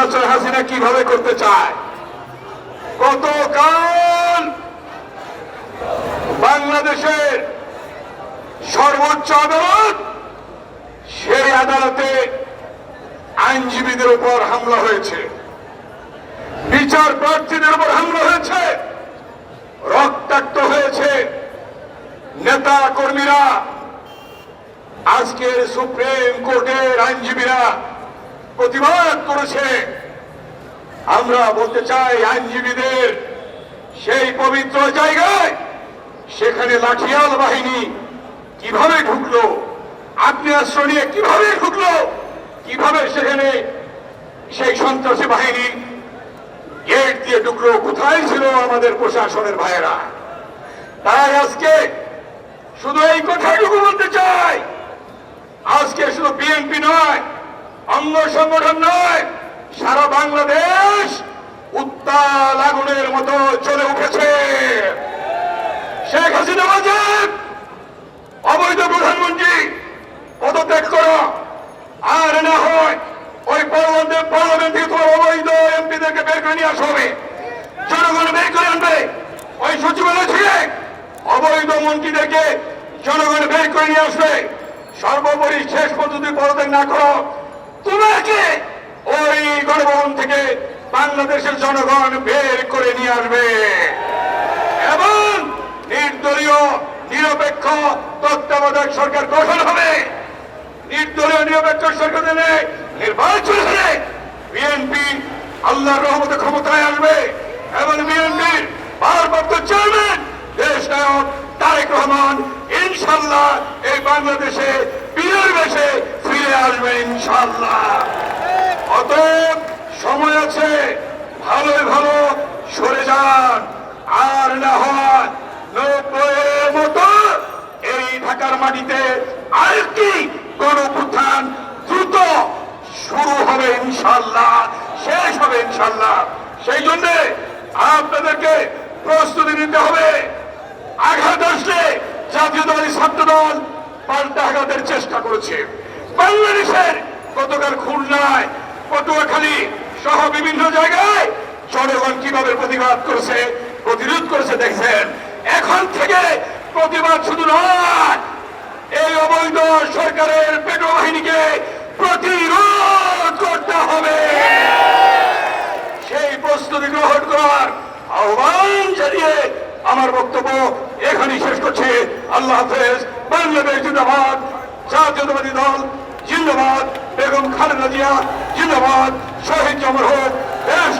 নির্বাচন হাসিনা কীভাবে করতে চায়? গতকাল বাংলাদেশের সর্বোচ্চ আদালত সেই আদালতে আইনজীবীদের উপর হামলা হয়েছে। বিচার প্রার্থীদের উপর হামলা হয়েছে। রক্তাক্ত হয়েছে। নেতা কর্মীরা আজকের সুপ্রিম কোর্টের আইনজীবীরা প্রতিবাদ করেছে। আমরা বলতে চাই, আইনজীবীদের সেই পবিত্র জায়গায় সেখানে লাঠিয়াল বাহিনী কীভাবে ঢুকলো আগ্নেয়াস্ত্র নিয়ে কীভাবে ঢুকলো, কীভাবে সেখানে সেই সন্ত্রাসী বাহিনী গেট দিয়ে ঢুকলো, কোথায় ছিল আমাদের প্রশাসনের ভাইয়েরা? তাই আজকে শুধু এই কথাটুকু বলতে চাই, আজকে শুধু বিএনপি নয় অঙ্গ সংগঠন নয়, সারা বাংলাদেশ উত্তাল আগুনের মতো চলে উঠেছে। শেখ হাসিনা বাজেন অবৈধ প্রধানমন্ত্রী, পদত্যাগ করো, আর না হয় ওই পার্লামেন্ট পার্লামেন্ট থেকে তোমার অবৈধ এমপিদেরকে বের করে নিয়ে আসা হবে। জনগণ বের করে আনবে। ওই সচিবালয় থেকে অবৈধ মন্ত্রীদেরকে জনগণ বের করে নিয়ে আসবে। সর্বোপরি শেষ পদ্ধতি পদত্যাগ না করো তোমাকে ওই গণভবন থেকে বাংলাদেশের জনগণ বের করে নিয়ে আসবে। এবং নির্দলীয়, নিরপেক্ষ তত্ত্বাবধায়ক সরকার গঠন হবে। নির্দলীয়, নিরপেক্ষ সরকার দিলে নির্বাচন হলে বিএনপি আল্লাহর রহমতে ক্ষমতায় আসবে এবং বিএনপির ভারপ্রাপ্ত চেয়ারম্যান, দেশ নায়ক তারেক রহমান ইনশাল্লাহ এই বাংলাদেশে বীরের বেশে ফিরে আসবে ইনশাল্লাহ অতএব সময় আছে, ভালোই ভালো, সরে যান। আর না হয় নব্বইয়ের মতো এই ঢাকার মাটিতে আরেকটি গণপুত্থান দ্রুত শুরু হবে ইনশাল্লাহ শেষ হবে ইনশাল্লাহ সেই জন্য আপনাদেরকে প্রস্তুতি নিতে হবে। আঘাত আসলে জাতীয়তাবাদী ছাত্র দল পাল্টা আঘাতের চেষ্টা করেছে। বাংলাদেশের গতকাল খুলনায় পটুয়াখালী সহ বিভিন্ন জায়গায় জনগণ কীভাবে প্রতিবাদ করেছে, প্রতিরোধ করেছে দেখছেন। এখন থেকে প্রতিবাদ শুধু নয়, এই অবৈধ সরকারের পেটো বাহিনীকে প্রতিরোধ করতে হবে। সেই প্রস্তুতি গ্রহণ করার আহ্বান জানিয়ে আমার বক্তব্য এখানেই শেষ করছে। আল্লাহ হাফেজ, বাংলাদেশ জিন্দাবাদ, জাতীয়তাবাদী দল জিন্দাবাদ, বেগম খালেদা জিয়া, জিন্দাবাদ, শহীদ জমর হোক, দেশ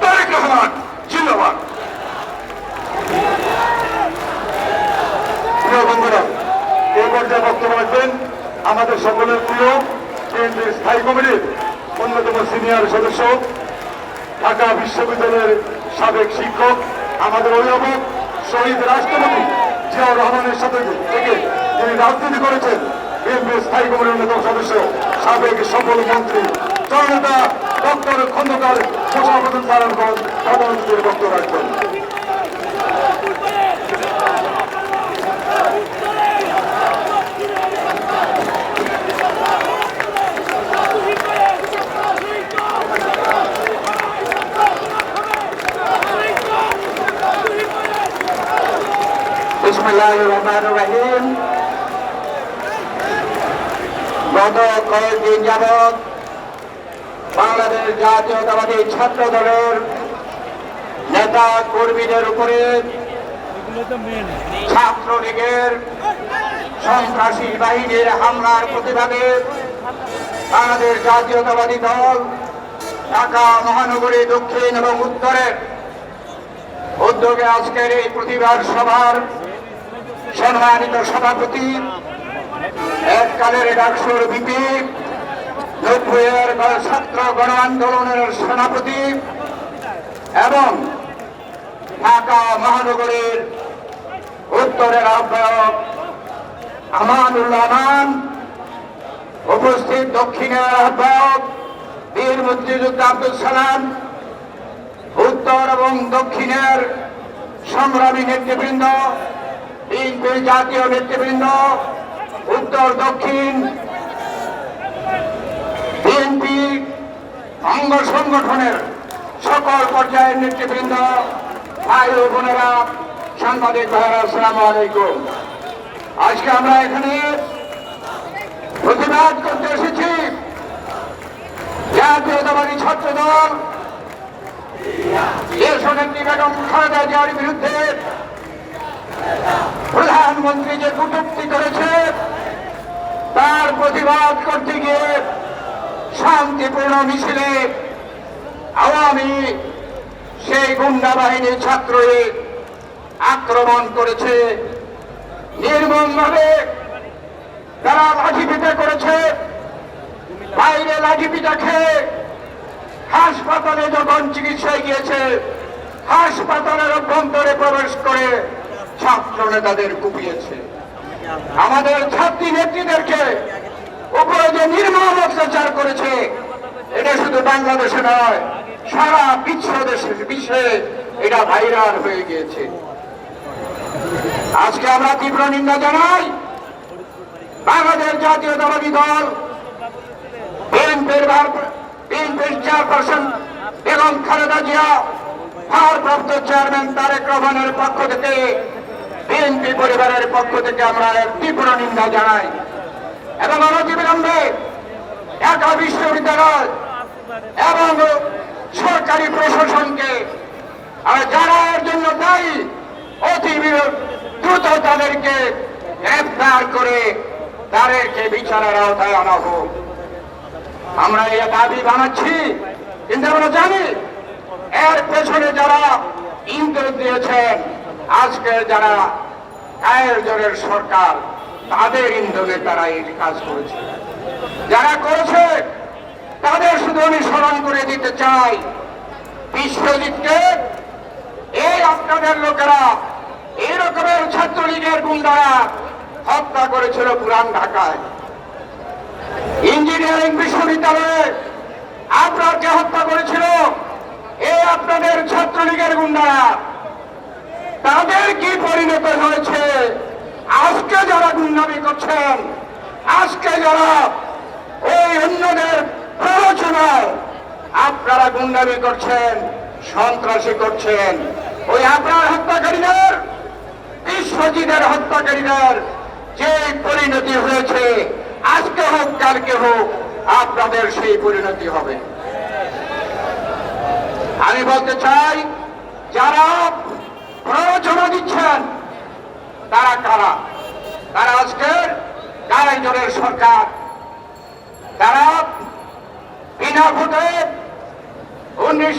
তারেক রহমান, জিন্দাবাদ। আমাদের সকলের প্রিয় বিএনপির স্থায়ী কমিটির অন্যতম সিনিয়র সদস্য, ঢাকা বিশ্ববিদ্যালয়ের সাবেক শিক্ষক, আমাদের অভিভাবক, শহীদ রাষ্ট্রপতি জিয়াউর রহমানের সাথে থেকে তিনি রাজনীতি করেছেন। বিএনপির স্থায়ী কমিটির অন্যতম সদস্য সাবেক সফল মন্ত্রী জননেতা ডক্টর খন্দকার মোশারফুদ্দিন সারানগঞ্জ প্রধানমন্ত্রীর বক্তব্য রাখবেন। রহিম। গত কয়েকদিন যাবৎ বাংলাদেশ জাতীয়তাবাদী ছাত্র দলের নেতা কর্মীদের উপরে ছাত্রলীগের সন্ত্রাসী বাহিনীর হামলার প্রতিবাদে বাংলাদেশ জাতীয়তাবাদী দল ঢাকা, মহানগরী, দক্ষিণ এবং উত্তরের উদ্যোগে আজকের এই প্রতিবাদ সভার সম্মানিত সভাপতি এককালের ডাকসুর ভিপি নব্বইয়ের ছাত্র গণ আন্দোলনের সেনাপতি এবং ঢাকা মহানগরীর উত্তরের আহ্বায়ক আমানুল্লাহ আমান, উপস্থিত দক্ষিণের আহ্বায়ক বীর মুক্তিযুদ্ধ আব্দুল সালাম, উত্তর এবং দক্ষিণের সংগ্রামী নেতৃবৃন্দ, বিএনপির জাতীয় নেতৃবৃন্দ উত্তর, দক্ষিণ। বিএনপি অঙ্গ সংগঠনের সকল পর্যায়ের নেতৃবৃন্দ, ভাই ও বোনেরা, সাংবাদিক ভাইরা আসসালামু আলাইকুম। আজকে আমরা এখানে প্রতিবাদ করতে এসেছি। জাতীয়তাবাদী ছাত্র দল দেশনেত্রী বেগম খালেদা জিয়ার বিরুদ্ধে প্রধানমন্ত্রী যে কটূক্তি করেছে তার প্রতিবাদ করতে গিয়ে শান্তিপূর্ণ মিছিলে আওয়ামী সেই গুন্ডা বাহিনীর ছাত্রদের আক্রমণ করেছে। নির্মমভাবে তারা লাঠি পিটা করেছে। বাইরে লাঠি পিটা খেয়ে হাসপাতালে যখন চিকিৎসায় গিয়েছে, হাসপাতালের অভ্যন্তরে প্রবেশ করে ছাত্র নেতাদের কুপিয়েছে। আমাদের ছাত্রী নেত্রীদেরকে উপরে যে নির্মম অত্যাচার করেছে, এটা শুধু বাংলাদেশে নয়, সারা বিশ্ব দেশে বিশ্বে এটা ভাইরাল হয়ে গিয়েছে। আজকে আমরা তীব্র নিন্দা জানাই, বাংলাদেশ জাতীয়তাবাদী দল, বিএনপির বিএনপির চেয়ারপারসন বেগম খালেদা জিয়া, ভারপ্রাপ্ত চেয়ারম্যান তারেক রহমানের পক্ষ থেকে বিএনপি পরিবারের পক্ষ থেকে আমরা তীব্র নিন্দা জানাই। এবং অনতিবিলম্বে ঢাকা বিশ্ববিদ্যালয় এবং সরকারি প্রশাসনকে যারা এর জন্য দায়ী। অতি দ্রুত তাদেরকে গ্রেফতার করে তাদেরকে বিচারের আওতায় আনা হোক। আমরা এই দাবি বানাচ্ছি কিন্তু আমরা জানি এর পেছনে যারা ইন্ধন দিয়েছেন আজকের যারা কায়ের জোরের সরকার, তাদের ইন্ধনে তারা এই কাজ করেছে। যারা করেছে, তাদের শুধু আমি স্মরণ করে দিতে চাই, বিশ্বজিৎকে, এই আপনাদের লোকেরা, এই রকমের ছাত্রলীগের গুন্ডারা হত্যা করেছিল পুরান ঢাকায়। ইঞ্জিনিয়ারিং বিশ্ববিদ্যালয়ে আপনাকে হত্যা করেছিল এই আপনাদের ছাত্রলীগের গুন্ডারা তাদের কি পরিণত হয়েছে। আজকে যারা গুন্ডামি করছেন, আজকে যারা ওই অন্যদের প্ররোচনায় আপনারা গুন্ডামি করছেন, সন্ত্রাসী করছেন। ওই আপনার হত্যাকারীদের, বিশ্বজিতের হত্যাকারীদের যে পরিণতি হয়েছে, আজকে হোক, কালকে হোক, আপনাদের সেই পরিণতি হবে। আমি বলতে চাই, যারা প্ররোচনা দিচ্ছেন তারা কারা? তারা আজকের কারাইজনের সরকার? তারা বিনা ভোটে উনিশ